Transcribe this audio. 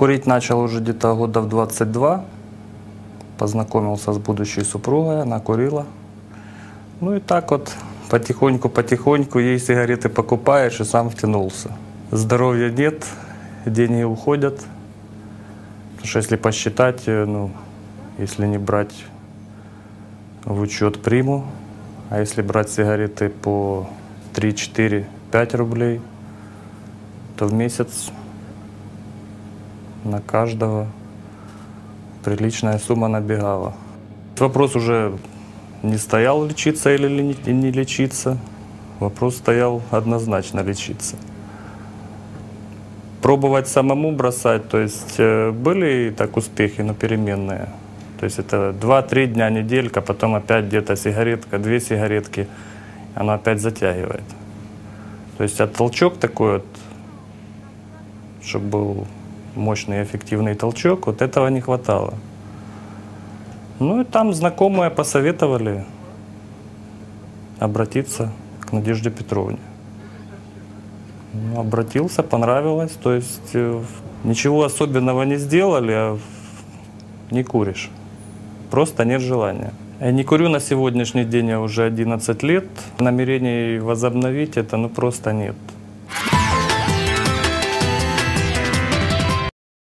Курить начал уже где-то года в 22. Познакомился с будущей супругой, она курила. Ну и так вот потихоньку-потихоньку ей сигареты покупаешь и сам втянулся. Здоровья нет, деньги уходят. Потому что если посчитать, э, ну, если не брать в учет приму, а если брать сигареты по 3, 4, 5 рублей, то в месяц на каждого приличная сумма набегала. Вопрос уже не стоял лечиться или ли не- лечиться. Вопрос стоял однозначно лечиться. Пробовать самому бросать, то есть э, были и так успехи, но переменные. То есть это 2-3 дня, неделька, потом опять где-то сигаретка, две сигаретки, оно опять затягивает. То есть от толчок такой вот, чтобы был мощный эффективный толчок, вот этого не хватало. Ну и там знакомые посоветовали обратиться к Надежде Петровне. Ну, обратился, понравилось. То есть э, ничего особенного не сделали, а не куришь. Просто нет желания. Я не курю на сегодняшний день, я уже 11 лет. Намерений возобновить это ну просто нет.